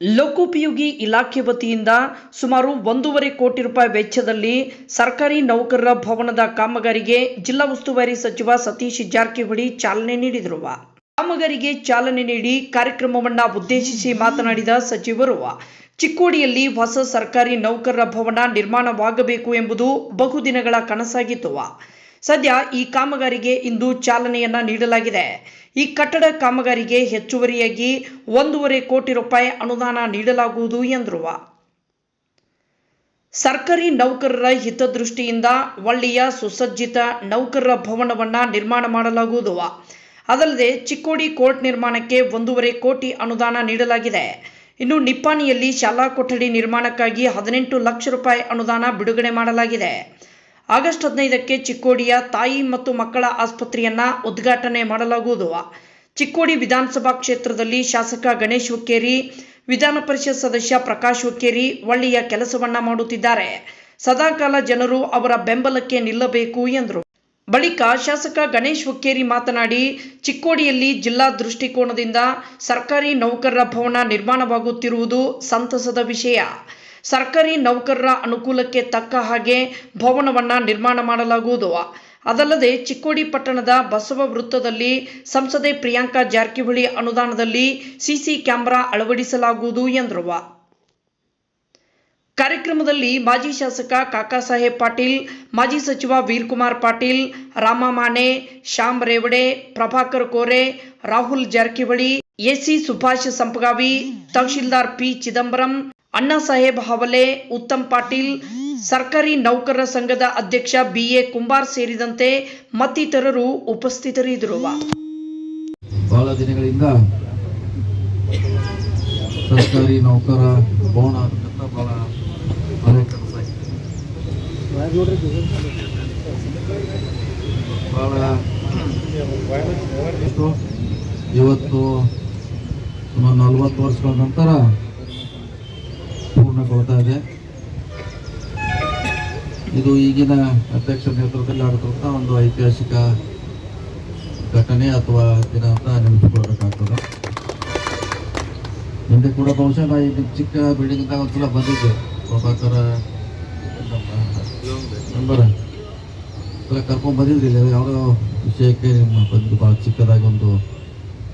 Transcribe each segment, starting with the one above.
ಲೋಕೋಪಯೋಗಿ ಇಲಾಖೆ ವತಿಯಿಂದ ಸುಮಾರು ಒಂದೂವರೆ ಕೋಟಿ ರೂಪಾಯಿ ವೆಚ್ಚದಲ್ಲಿ ಸರ್ಕಾರಿ ನೌಕರರ ಭವನದ ಕಾಮಗಾರಿಗೆ ಜಿಲ್ಲಾ ಉಸ್ತುವಾರಿ ಸಚಿವ ಸತೀಶ್ ಜಾರಕಿಹೊಳಿ ಚಾಲನೆ ನೀಡಿದರು. ಕಾಮಗಾರಿಗೆ ಚಾಲನೆ ನೀಡಿ ಕಾರ್ಯಕ್ರಮವನ್ನ ಉದ್ದೇಶಿಸಿ ಮಾತನಾಡಿದ ಸಚಿವರು, ಚಿಕ್ಕೋಡಿಯಲ್ಲಿ ಹೊಸ ಸರ್ಕಾರಿ ನೌಕರರ ಭವನ ನಿರ್ಮಾಣವಾಗಬೇಕು ಎಂಬುದು ಬಹುದಿನಗಳ ಕನಸಾಗಿತ್ತು. ಸದ್ಯ ಈ ಕಾಮಗಾರಿಗೆ ಇಂದು ಚಾಲನೆಯನ್ನ ನೀಡಲಾಗಿದೆ. ಈ ಕಟ್ಟಡ ಕಾಮಗಾರಿಗೆ ಹೆಚ್ಚುವರಿಯಾಗಿ ಒಂದೂವರೆ ಕೋಟಿ ರೂಪಾಯಿ ಅನುದಾನ ನೀಡಲಾಗುವುದು ಎಂದರು. ಸರ್ಕಾರಿ ನೌಕರರ ಹಿತದೃಷ್ಟಿಯಿಂದ ಒಳ್ಳೆಯ ಸುಸಜ್ಜಿತ ನೌಕರರ ಭವನವನ್ನ ನಿರ್ಮಾಣ ಮಾಡಲಾಗುವುದು. ಅದಲ್ಲದೆ ಚಿಕ್ಕೋಡಿ ಕೋರ್ಟ್ ನಿರ್ಮಾಣಕ್ಕೆ ಒಂದೂವರೆ ಕೋಟಿ ಅನುದಾನ ನೀಡಲಾಗಿದೆ. ಇನ್ನು ನಿಪ್ಪಾಣಿಯಲ್ಲಿ ಶಾಲಾ ಕೊಠಡಿ ನಿರ್ಮಾಣಕ್ಕಾಗಿ ಹದಿನೆಂಟು ಲಕ್ಷ ರೂಪಾಯಿ ಅನುದಾನ ಬಿಡುಗಡೆ ಮಾಡಲಾಗಿದೆ. ಆಗಸ್ಟ್ ಹದಿನೈದಕ್ಕೆ ಚಿಕ್ಕೋಡಿಯ ತಾಯಿ ಮತ್ತು ಮಕ್ಕಳ ಆಸ್ಪತ್ರೆಯನ್ನ ಉದ್ಘಾಟನೆ ಮಾಡಲಾಗುವುದು. ಚಿಕ್ಕೋಡಿ ವಿಧಾನಸಭಾ ಕ್ಷೇತ್ರದಲ್ಲಿ ಶಾಸಕ ಗಣೇಶ್ ಹುಕ್ಕೇರಿ, ವಿಧಾನ ಪರಿಷತ್ ಸದಸ್ಯ ಪ್ರಕಾಶ್ ಹುಕ್ಕೇರಿ ಒಳ್ಳೆಯ ಕೆಲಸವನ್ನ ಮಾಡುತ್ತಿದ್ದಾರೆ. ಸದಾಕಾಲ ಜನರು ಅವರ ಬೆಂಬಲಕ್ಕೆ ನಿಲ್ಲಬೇಕು ಎಂದರು. ಬಳಿಕ ಶಾಸಕ ಗಣೇಶ್ ಹುಕ್ಕೇರಿ ಮಾತನಾಡಿ, ಚಿಕ್ಕೋಡಿಯಲ್ಲಿ ಜಿಲ್ಲಾ ದೃಷ್ಟಿಕೋನದಿಂದ ಸರ್ಕಾರಿ ನೌಕರರ ಭವನ ನಿರ್ಮಾಣವಾಗುತ್ತಿರುವುದು ಸಂತಸದ ವಿಷಯ. ಸರ್ಕಾರಿ ನೌಕರರ ಅನುಕೂಲಕ್ಕೆ ತಕ್ಕ ಹಾಗೆ ಭವನವನ್ನ ನಿರ್ಮಾಣ ಮಾಡಲಾಗುವುದು. ಅದಲ್ಲದೆ ಚಿಕ್ಕೋಡಿ ಪಟ್ಟಣದ ಬಸವ ವೃತ್ತದಲ್ಲಿ ಸಂಸದೆ ಪ್ರಿಯಾಂಕಾ ಜಾರಕಿಹೊಳಿ ಅನುದಾನದಲ್ಲಿ ಸಿಸಿ ಕ್ಯಾಮೆರಾ ಅಳವಡಿಸಲಾಗುವುದು ಎಂದರು. ಕಾರ್ಯಕ್ರಮದಲ್ಲಿ ಮಾಜಿ ಶಾಸಕ ಕಾಕಾ ಸಾಹೇಬ್ ಪಾಟೀಲ್, ಮಾಜಿ ಸಚಿವ ವೀರ್ಕುಮಾರ್ ಪಾಟೀಲ್ ರಾಮ ಮಾನೆ ಶ್ಯಾಮ್ ರೇವಡೆ, ಪ್ರಭಾಕರ್ ಕೋರೆ, ರಾಹುಲ್ ಜಾರಕಿಹೊಳಿ ಎಸಿ ಸುಭಾಷ್ ಸಂಪಗಾವಿ, ತಹಶೀಲ್ದಾರ್ ಪಿ ಚಿದಂಬರಂ ಅಣ್ಣಾ ಸಾಹೇಬ್ ಹವಲೆ, ಉತ್ತಮ್ ಪಾಟೀಲ್, ಸರ್ಕಾರಿ ನೌಕರರ ಸಂಘದ ಅಧ್ಯಕ್ಷ ಬಿಎ ಕುಂಬಾರ್ ಸೇರಿದಂತೆ ಮತ್ತಿತರರು ಉಪಸ್ಥಿತರಿದ್ದರು ಬಹಳ ದಿನಗಳಿಂದ ಸರ್ಕಾರಿ ನೌಕರ, ಭವನ ಬಹಳ ಬಹಳ. ಇವತ್ತು ಸುಮಾರು ನಲವತ್ತು ವರ್ಷಗಳ ನಂತರ ಪೂರ್ಣಗೊಳ್ತಾ ಇದೆ. ಇದು ಈಗಿನ ಅಧ್ಯಕ್ಷ ನೇತೃತ್ವದಲ್ಲಿ ಆಗುತ್ತಿರುವಂಥ ಒಂದು ಐತಿಹಾಸಿಕ ಘಟನೆ ಅಥವಾ ದಿನ ಅಂತ ನೆನಪಿಕೊಳ್ಬೇಕಾಗ್ತದೆ ಹಿಂದೆ ಕೂಡ ಬಹುಶಃ ನಾ ಈ ಚಿಕ್ಕ ಬಿಲ್ಡಿಂಗ್ ಒಂದ್ಸಲ ಬಂದಿದ್ದೆ. ಪ್ರಭಾಕರ ನಂಬರ. ಕರ್ಕೊಂಡ್ ಬಂದಿದ್ರಿ ಇಲ್ಲಿ. ಯಾವುದೋ ವಿಷಯಕ್ಕೆ ನಿಮ್ಮ ಬಂದು ಭಾಳ ಚಿಕ್ಕದಾಗಿ ಒಂದು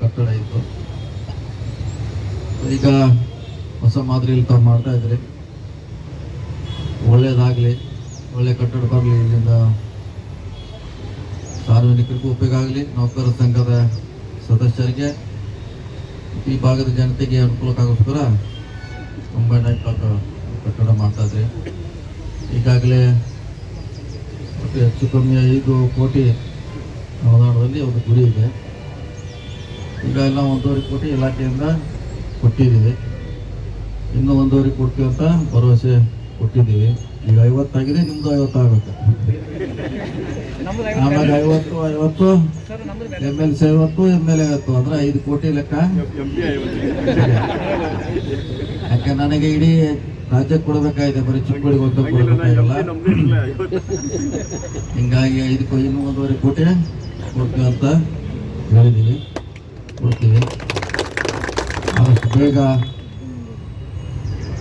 ಕಟ್ಟಡ ಇತ್ತು. ಈಗ ಹೊಸ ಮಾದರಿಯಲ್ಲಿ ತಾವು ಮಾಡ್ತಾ ಇದ್ರಿ ಒಳ್ಳೇದಾಗಲಿ, ಒಳ್ಳೆ ಕಟ್ಟಡ ಬರಲಿ, ಇಲ್ಲಿಂದ ಸಾರ್ವಜನಿಕರಿಗೂ ಉಪಯೋಗ ಆಗಲಿ, ನೌಕರ ಸಂಘದ ಸದಸ್ಯರಿಗೆ, ಈ ಭಾಗದ ಜನತೆಗೆ ಅನುಕೂಲಕ್ಕಾಗೋಸ್ಕರ ಒಂಬೈನೂರ ಇಪ್ಪತ್ತು ಕಟ್ಟಡ ಮಾಡ್ತಾ ಇದ್ರಿ ಈಗಾಗಲೇ ಹೆಚ್ಚು ಕಮ್ಮಿ ಐದು ಕೋಟಿ ಅನುದಾನದಲ್ಲಿ ಒಂದು ಗುರಿ ಇದೆ. ಎಲ್ಲ ಒಂದೂವರೆ ಕೋಟಿ ಇಲಾಖೆಯಿಂದ ಕೊಟ್ಟಿದ್ದೀವಿ. ಇನ್ನೂ ಒಂದೂವರೆ ಕೊಡ್ತೀವಿ ಅಂತ ಭರವಸೆ ಕೊಟ್ಟಿದ್ದೀವಿ. ಈಗ ಐವತ್ತಾಗಿದೆ ನಿಮ್ಮದು ಐವತ್ತು ಆಗುತ್ತೆ ಆಮೇಲೆ ಐವತ್ತು. ಐವತ್ತು ಎಂ ಎಲ್ ಸಿ ಐವತ್ತು ಎಂ ಎಲ್ ಐವತ್ತು ಅಂದ್ರೆ ಐದು ಕೋಟಿ ಲೆಕ್ಕ? ಯಾಕೆ ನನಗೆ ಇಡೀ ರಾಜ್ಯಕ್ಕೆ ಕೊಡಬೇಕಾಗಿದೆ ಬರೀ ಚಿಕ್ಕಗಳಿಗೆ ಅಂತ ಕೊಡಬೇಕಾಗಿಲ್ಲ ಹಿಂಗಾಗಿ ಐದು ಕೋ ಇನ್ನೂ ಒಂದೂವರೆ ಕೋಟಿ ಕೊಡ್ತೀವಿ ಅಂತ ಹೇಳಿದ್ದೀವಿ. ಕೊಡ್ತೀವಿ. ಆದಷ್ಟು ಬೇಗ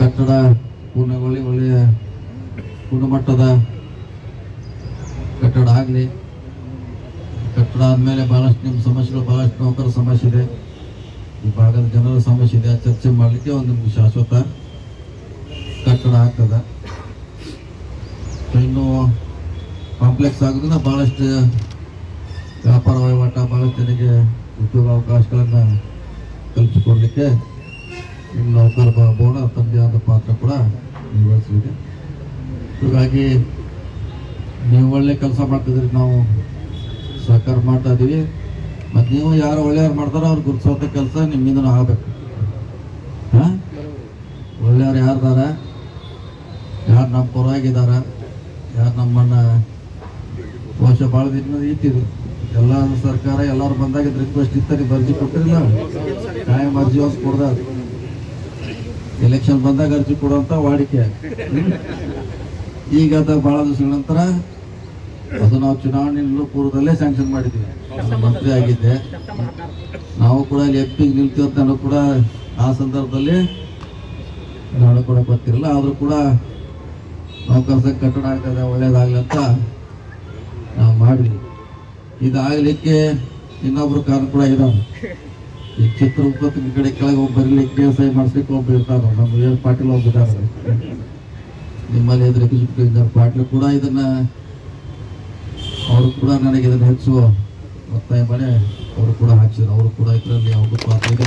ಕಟ್ಟಡ ಪೂರ್ಣಗೊಳ್ಳಿ, ಒಳ್ಳೆಯ ಗುಣಮಟ್ಟದ ಕಟ್ಟಡ ಆಗಲಿ. ಕಟ್ಟಡ ಆದಮೇಲೆ ಭಾಳಷ್ಟು ನಿಮ್ಮ ಸಮಸ್ಯೆಗಳು ಭಾಳಷ್ಟು ನೌಕರ ಸಮಸ್ಯೆ ಇದೆ. ಈ ಭಾಗದ ಜನರ ಸಮಸ್ಯೆ ಇದೆ ಚರ್ಚೆ ಮಾಡಲಿಕ್ಕೆ ಒಂದು ನಿಮ್ಗೆ ಶಾಶ್ವತ ಕಟ್ಟಡ ಆಗ್ತದೆ. ಇನ್ನು ಕಾಂಪ್ಲೆಕ್ಸ್ ಆಗೋದ್ರಿಂದ ಭಾಳಷ್ಟು ವ್ಯಾಪಾರ ವಹಿವಾಟ ಭಾಳಷ್ಟು ಜನಕ್ಕೆ ಉದ್ಯೋಗ ಅವಕಾಶಗಳನ್ನು ಕಲ್ಪಿಸಿಕೊಡ್ಲಿಕ್ಕೆ ನಿಮ್ಮ ನೌಕರ ಭ- ತಂದೆ ಆದ ಪಾತ್ರ ಕೂಡ ನಿರ್ವಹಿಸಲಿದೆ ಹೀಗಾಗಿ ನೀವು ಒಳ್ಳೆ ಕೆಲಸ ಮಾಡ್ತಿದ್ರಿ ನಾವು ಸಹಕಾರ ಮಾಡ್ತಾ ಇದ್ದೀವಿ. ಮತ್ತು ನೀವು ಯಾರು ಒಳ್ಳೆಯವ್ರು ಮಾಡ್ತಾರೋ ಅವ್ರು ಗುರುತಿಸೋಂಥ ಕೆಲಸ ನಿಮ್ಮಿಂದ ಆಗಬೇಕು. ಹಾಂ? ಒಳ್ಳೆಯವ್ರು ಯಾರ್ದಾರ ಯಾರು ನಮ್ಮ ಪರವಾಗಿದ್ದಾರ? ಯಾರು ನಮ್ಮನ್ನು ವರ್ಷ ಭಾಳ ದಿನ ಇಟ್ಟಿದ್ರು. ಎಲ್ಲ ಸರ್ಕಾರ ಎಲ್ಲರೂ ಬಂದಾಗ ರಿಕ್ವೆಸ್ಟ್ ಇತ್ತು ಬರ್ಜಿ ಅರ್ಜಿ ಕೊಟ್ಟಿರಲಿಲ್ಲ ಟೈಮ್ ಅರ್ಜಿ ಹೊಸ ಕೊಡ್ದ ಎಲೆಕ್ಷನ್ ಬಂದಾಗ ಅರ್ಜಿ ಕೊಡುವಂತ ವಾಡಿಕೆ ಈಗ ಅದ ಭಾಳ ದಿವಸಗಳ ನಂತರ ಅದು ನಾವು ಚುನಾವಣೆ ಪೂರ್ವದಲ್ಲೇ ಸ್ಯಾಂಕ್ಷನ್ ಮಾಡಿದ್ವಿ ಮಂತ್ರಿ ಆಗಿದ್ದೆ. ನಾವು ಕೂಡ ಅಲ್ಲಿ ಎಪ್ಪಿಗೆ ಪಿಗೆ ನಿಲ್ತೀವಿ ಅಂತ ಕೂಡ ಆ ಸಂದರ್ಭದಲ್ಲಿ ನಾನು ಕೂಡ ಬರ್ತಿರಲ್ಲ ಆದರೂ ಕೂಡ ನಾವು ಕೆಲಸ ಕಟ್ಟಡ ಆಗ್ತದೆ ಒಳ್ಳೇದಾಗಲಿ ಅಂತ ನಾವು ಮಾಡಿದ್ವಿ. ಇದಾಗಲಿಕ್ಕೆ ಇನ್ನೊಬ್ರು ಕಾರಣ ಕೂಡ ಇದಾವೆ ಈ ಚಿತ್ರದುರ್ಗದ ಈ ಕಡೆ ಕೆಳಗೆ ಒಬ್ಬ ಬರಲಿಕ್ಕೆ ಸಹಿ ಮಾಡಿಸ್ಲಿಕ್ಕೆ ಒಬ್ಬ ಇರ್ತಾರ ನಮ್ಮ ಎಸ್ ಪಾಟೀಲ್ ಒಬ್ಬ ಇದ್ದಾರೆ ನಿಮ್ಮಲ್ಲಿ ಎದುರು ಪಾಟೀಲ್ ಕೂಡ ಇದನ್ನ ಅವರು ಕೂಡ ನನಗೆ ಇದನ್ನು ಹೆಚ್ಚು ಒತ್ತಾಯ ಮಾಡಿ ಅವರು ಕೂಡ ಹಾಕ್ಸಿದ್ರು. ಅವರು ಕೂಡ ಇದರಲ್ಲಿ ಅವರು ಪಾತ್ರ ಇದೆ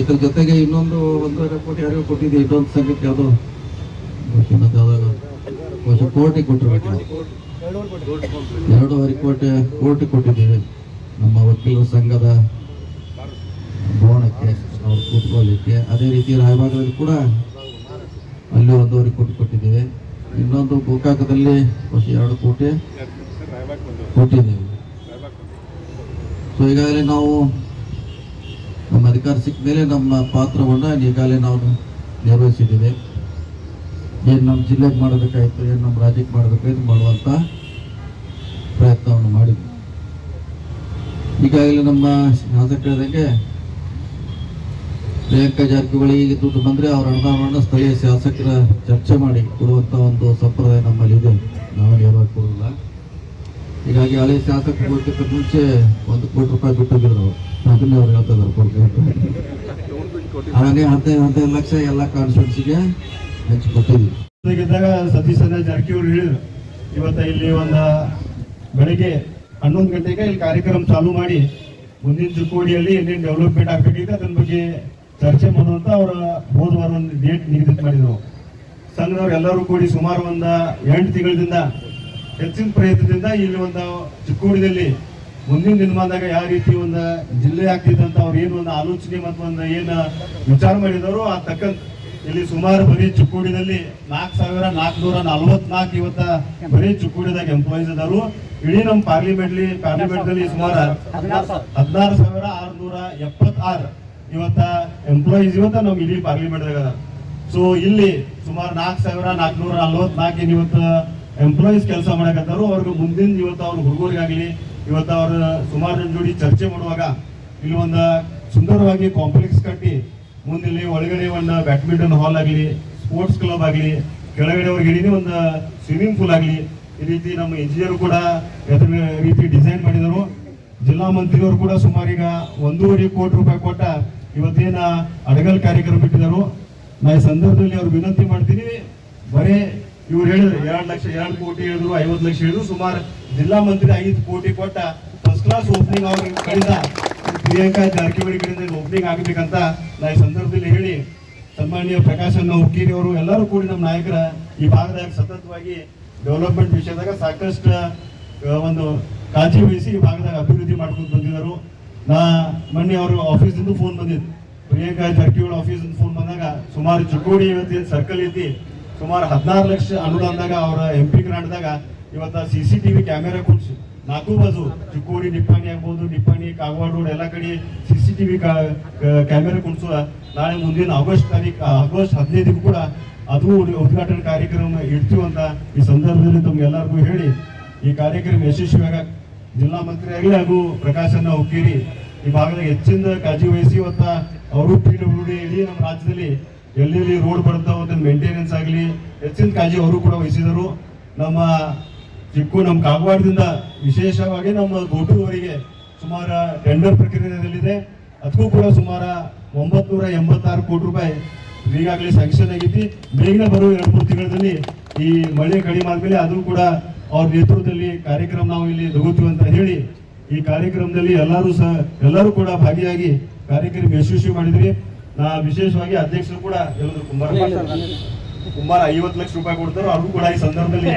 ಇದ್ರ ಜೊತೆಗೆ ಇನ್ನೊಂದು ಒಂದೂವರೆ ಕೋಟಿ ಯಾರಿಗೂ ಕೊಟ್ಟಿದ್ದೆ ಇನ್ನೊಂದು ಸಂಘಕ್ಕೆ ಅದು ಕೋಟಿ ಕೊಟ್ಟಿರ್ಬೇಕು. ಎರಡೂವರೆ ಕೋಟಿ ಕೋಟಿ ಕೊಟ್ಟಿದ್ದೀವಿ. ನಮ್ಮ ವಕೀಲ ಸಂಘದ ಭವನಕ್ಕೆ ಅವ್ರು ಕೂತ್ಕೊಳ್ಳಿಕ್ಕೆ ಅದೇ ರೀತಿ ರಾಯಭಾಗದಲ್ಲಿ ಕೂಡ ಅಲ್ಲಿ ಒಂದೂವರೆ ಕೋಟಿ ಕೊಟ್ಟಿದ್ದೇವೆ. ಇನ್ನೊಂದು ಗೋಕಾಕದಲ್ಲಿ ವರ್ಷ ಎರಡು ಕೋಟಿ ಕೊಟ್ಟಿದ್ದೇವೆ. ಸೊ ಈಗಾಗಲೇ ನಾವು ನಮ್ಮ ಅಧಿಕಾರ ಸಿಕ್ಕ ಮೇಲೆ ನಮ್ಮ ಪಾತ್ರವನ್ನು ಈಗಾಗಲೇ ನಾವು ನಿರ್ವಹಿಸಿದ್ದೇವೆ. ಏನು ನಮ್ಮ ಜಿಲ್ಲೆಗೆ ಮಾಡಬೇಕಾಯ್ತು, ಏನು ನಮ್ಮ ರಾಜ್ಯಕ್ಕೆ ಮಾಡಬೇಕಾಯ್ತು ಮಾಡುವಂಥ ಪ್ರಯತ್ನವನ್ನು ಮಾಡಿದ್ವಿ. ಈಗಾಗಲೇ ನಮ್ಮ ಶಾಸಕ ಹೇಳಿದಂಗೆ ಪ್ರಿಯಾಂಕಾ ಜಾರಕಿಹೊಳಿ ದುಡ್ಡು ಬಂದರೆ ಅವರ ಅನುದಾನವನ್ನು ಸ್ಥಳೀಯ ಶಾಸಕರ ಚರ್ಚೆ ಮಾಡಿ ಕೊಡುವಂಥ ಒಂದು ಸಂಪ್ರದಾಯ ನಮ್ಮಲ್ಲಿ ಇದೆ. ನಾವು ಯಾವಾಗ ಕೊಡಲ್ಲ ಹೀಗಾಗಿ ಹಳೆ ಶಾಸಕ ಮುಂಚೆ ಒಂದು ಕೋಟಿ ರೂಪಾಯಿ ಬಿಟ್ಟಿದ್ರು ನಾವು. ಅದನ್ನೇ ಅವ್ರು ಹೇಳ್ತಾ ಇದ್ದಾರೆ ಕೊಡ್ಬೇಕು ಹಾಗಾಗಿ ಹದಿನೈದು ಹದಿನೈದು ಲಕ್ಷ ಎಲ್ಲ ಕಾನ್ಸ್ಟಿಟ್ಯೂನ್ಸಿಗೆ ಹಂಚಿಕೊಟ್ಟಿದ್ವಿ ಇದ್ದಾಗ ಸತೀಶನ ಜಾರಕಿಹೊಳಿ ಹೇಳಿದ್ರು. ಇವತ್ತ ಇಲ್ಲಿ ಒಂದು ಬೆಳಿಗ್ಗೆ ಹನ್ನೊಂದು ಗಂಟೆಗೆ ಇಲ್ಲಿ ಕಾರ್ಯಕ್ರಮ ಚಾಲೂ ಮಾಡಿ ಮುಂದಿನ ಚಿಕ್ಕೋಡಿಯಲ್ಲಿ ಏನೇನು ಡೆವಲಪ್ಮೆಂಟ್ ಆಗಬೇಕಿದೆ ಅದನ್ನ ಬಗ್ಗೆ ಚರ್ಚೆ ಮಾಡುವಂತ ಅವರ ಹೋದ ವಾರ ಒಂದು ಡೇಟ್ ನಿಗದಿತ ಮಾಡಿದರು ಸಂಘದವ್ರು ಎಲ್ಲರೂ ಕೂಡಿ ಸುಮಾರು ಒಂದು ಎಂಟು ತಿಂಗಳಿಂದ ಹೆಚ್ಚಿನ ಪ್ರಯತ್ನದಿಂದ ಇಲ್ಲಿ ಒಂದು ಚಿಕ್ಕೋಡಿದಲ್ಲಿ ಮುಂದಿನ ದಿನಮಾನದಾಗ ಯಾವ ರೀತಿ ಒಂದು ಜಿಲ್ಲೆ ಆಗ್ತಿದ್ದಂತ ಅವ್ರು ಏನು ಒಂದು ಆಲೋಚನೆ ಮತ್ತು ಒಂದು ಏನು ವಿಚಾರ ಮಾಡಿದವರು ಆ ತಕ್ಕಂತ ಇಲ್ಲಿ ಸುಮಾರು ಬರೀ ಚುಕ್ಕೂಡಿದಲ್ಲಿ ನಾಲ್ಕು ಸಾವಿರ ನಾಲ್ಕುನೂರ ನಲ್ವತ್ನಾಲ್ಕು ಇವತ್ತ ಬರೀ ಚುಕ್ಕೂಡಿದಾಗ ಎಂಪ್ಲಾಯೀಸ್ ಅದಾರು ಇಡೀ ನಮ್ಮ ಪಾರ್ಲಿಮೆಂಟ್ಲಿ ಪಾರ್ಲಿಮೆಂಟ್ನಲ್ಲಿ ಸುಮಾರು ಹದಿನಾರು ಸಾವಿರ ಆರ್ನೂರ ಎಪ್ಪತ್ತಾರು ಇವತ್ತ ಎಂಪ್ಲಾಯೀಸ್ ಇವತ್ತ ನಮ್ಗೆ ಇಡೀ ಪಾರ್ಲಿಮೆಂಟ್ ಅದ ಸೊ ಇಲ್ಲಿ ಸುಮಾರು ನಾಲ್ಕು ಸಾವಿರ ನಾಲ್ಕುನೂರ ನಲ್ವತ್ನಾಲ್ಕು ಇವತ್ತು ಎಂಪ್ಲಾಯೀಸ್ ಕೆಲಸ ಮಾಡಕತ್ತಾರು. ಅವ್ರಿಗೆ ಮುಂದಿನ ಇವತ್ತು ಅವ್ರ ಹುಡುಗರಿಗಾಗ್ಲಿ, ಇವತ್ತು ಅವ್ರ ಸುಮಾರು ಜೋಡಿ ಚರ್ಚೆ ಮಾಡುವಾಗ ಇಲ್ಲಿ ಒಂದು ಸುಂದರವಾಗಿ ಕಾಂಪ್ಲೆಕ್ಸ್ ಕಟ್ಟಿ ಮುಂದೆ ಇಲ್ಲಿ ಒಳಗಡೆ ಒಂದು ಬ್ಯಾಡ್ಮಿಂಟನ್ ಹಾಲ್ ಆಗಲಿ ಸ್ಪೋರ್ಟ್ಸ್ ಕ್ಲಬ್ ಆಗಲಿ, ಕೆಳಗಡೆ ಅವ್ರಿಗೆ ಹಿಡಿದು ಒಂದು ಸ್ವಿಮ್ಮಿಂಗ್ ಪೂಲ್ ಆಗಲಿ, ಈ ರೀತಿ ನಮ್ಮ ಇಂಜಿನಿಯರ್ ಕೂಡ ಅದ್ರ ರೀತಿ ಡಿಸೈನ್ ಮಾಡಿದರು. ಜಿಲ್ಲಾ ಮಂತ್ರಿಯವರು ಕೂಡ ಸುಮಾರೀಗ ಒಂದೂವರೆ ಕೋಟಿ ರೂಪಾಯಿ ಕೊಟ್ಟ ಇವತ್ತೇನ ಅಡಗಲ್ ಕಾರ್ಯಕ್ರಮ ಬಿಟ್ಟಿದ್ದರು. ನಾ ಈ ಸಂದರ್ಭದಲ್ಲಿ ಅವ್ರು ವಿನಂತಿ ಮಾಡ್ತೀನಿ, ಬರೀ ಇವ್ರು ಹೇಳಿದ್ರು, ಎರಡು ಲಕ್ಷ, ಎರಡು ಕೋಟಿ ಹೇಳಿದ್ರು, ಐವತ್ತು ಲಕ್ಷ ಹೇಳಿದ್ರು, ಸುಮಾರು ಜಿಲ್ಲಾ ಮಂತ್ರಿ ಐದು ಕೋಟಿ ಕೊಟ್ಟ ಫಸ್ಟ್ ಕ್ಲಾಸ್ ಓಪನಿಂಗ್ ಅವ್ರಿಗೆ ಕಳೆದ ಪ್ರಿಯಾಂಕಾ ಜಾರಕಿಹೊಳಿ ಕಡೆಯಿಂದ ಓಪನಿಂಗ್ ಆಗಬೇಕಂತ ನಾ ಈ ಸಂದರ್ಭದಲ್ಲಿ ಹೇಳಿ ಸನ್ಮಾನ್ಯ ಪ್ರಕಾಶ್ ಅನ್ನ ಹುಕ್ಕೇರಿ ಅವರು ಎಲ್ಲರೂ ಕೂಡಿ ನಮ್ಮ ನಾಯಕರ ಈ ಭಾಗದಾಗ ಸತತವಾಗಿ ಡೆವಲಪ್ಮೆಂಟ್ ವಿಷಯದಾಗ ಸಾಕಷ್ಟು ಒಂದು ಕಾಳಜಿ ವಹಿಸಿ ಈ ಭಾಗದಾಗ ಅಭಿವೃದ್ಧಿ ಮಾಡ್ಕೊಂಡು ಬಂದಿದ್ದರು. ನಾ ಮೊನ್ನೆ ಅವರು ಆಫೀಸಿಂದ ಫೋನ್ ಬಂದಿದ್ದು ಪ್ರಿಯಾಂಕಾ ಜಾರಕಿಹೊಳಿ ಆಫೀಸಿಂದ ಫೋನ್ ಬಂದಾಗ ಸುಮಾರು ಚಿಕ್ಕೋಡಿ ಇವತ್ತಿನ ಸರ್ಕಲ್ ಐತಿ. ಸುಮಾರು ಹದಿನಾರು ಲಕ್ಷ ಅನುದಾನದಾಗ ಅವರ ಎಂ ಪಿ ಗ್ರಾಂಟ್ದಾಗ ಇವತ್ತು C C T V camera ಕುಡ್ಸಿ. ನಾಲ್ಕು ಬಾಜು ಚಿಕ್ಕೋಡಿ, ನಿಪ್ಪಾಣಿ ಆಗ್ಬೋದು, ನಿಪ್ಪಾಣಿ, ಕಾಗವಾಡ ರೋಡ್, ಎಲ್ಲ ಕಡೆ ಸಿ ಸಿ ಟಿವಿ ಕ್ಯಾಮೆರಾ ಕುಣಿಸುವ ನಾಳೆ ಮುಂದಿನ ಆಗಸ್ಟ್ ತಾರೀಕು ಆಗಸ್ಟ್ ಹದಿನೈದಕ್ಕೂ ಕೂಡ ಅದು ಉದ್ಘಾಟನೆ ಕಾರ್ಯಕ್ರಮ ಅಂತ ಈ ಸಂದರ್ಭದಲ್ಲಿ ತಮ್ಗೆಲ್ಲರಿಗೂ ಹೇಳಿ. ಈ ಕಾರ್ಯಕ್ರಮ ಯಶಸ್ವಿಯಾಗ ಜಿಲ್ಲಾ ಮಂತ್ರಿ ಆಗಲಿ ಹಾಗೂ ಪ್ರಕಾಶನ ಹುಕ್ಕೇರಿ ಈ ಭಾಗದ ಹೆಚ್ಚಿನ ಕಾಳಜಿ ವಹಿಸಿ ಇವತ್ತ ಅವರು ಪಿ ಡಬ್ಲ್ಯೂ ಡಿ ನಮ್ಮ ರಾಜ್ಯದಲ್ಲಿ ಎಲ್ಲೆಲ್ಲಿ ರೋಡ್ ಬರ್ತಾವ ಮೇಂಟೆನೆನ್ಸ್ ಆಗಲಿ ಹೆಚ್ಚಿನ ಕಾಳಜಿ ಅವರು ಕೂಡ ವಹಿಸಿದರು. ನಮ್ಮ ಚಿಕ್ಕು ನಮ್ಮ ಕಾಗವಾಡದಿಂದ ವಿಶೇಷವಾಗಿ ನಮ್ಮ ಗೋಟೂವರೆಗೆ ಸುಮಾರು ಟೆಂಡರ್ ಪ್ರಕ್ರಿಯೆಯಲ್ಲಿದೆ. ಅದಕ್ಕೂ ಕೂಡ ಸುಮಾರು ಒಂಬತ್ನೂರ ಎಂಬತ್ತಾರು ಕೋಟಿ ರೂಪಾಯಿ ಈಗಾಗಲೇ ಸ್ಯಾಂಕ್ಷನ್ ಆಗೈತಿ ಬೇಗನೆ ಬರೋ ಎರಡು ಮೂರು ತಿಂಗಳಲ್ಲಿ ಈ ಮಳೆ ಕಡಿಮೆ ಆದಮೇಲೆ ಅದು ಕೂಡ ಅವ್ರ ನೇತೃತ್ವದಲ್ಲಿ ಕಾರ್ಯಕ್ರಮ ನಾವು ಇಲ್ಲಿ ತಗೋತೀವಿ ಅಂತ ಹೇಳಿ ಈ ಕಾರ್ಯಕ್ರಮದಲ್ಲಿ ಎಲ್ಲರೂ ಸಹ ಎಲ್ಲರೂ ಕೂಡ ಭಾಗಿಯಾಗಿ ಕಾರ್ಯಕ್ರಮ ಯಶಸ್ವಿ ಮಾಡಿದ್ರಿ. ನಾ ವಿಶೇಷವಾಗಿ ಅಧ್ಯಕ್ಷರು ಕೂಡ ಎಲ್ಲರೂ ಕುಮಾರ್ ಕುಮಾರ್ ಐವತ್ತು ಲಕ್ಷ ರೂಪಾಯಿ ಕೊಡ್ತಾರೋ ಅದು ಕೂಡ ಈ ಸಂದರ್ಭದಲ್ಲಿ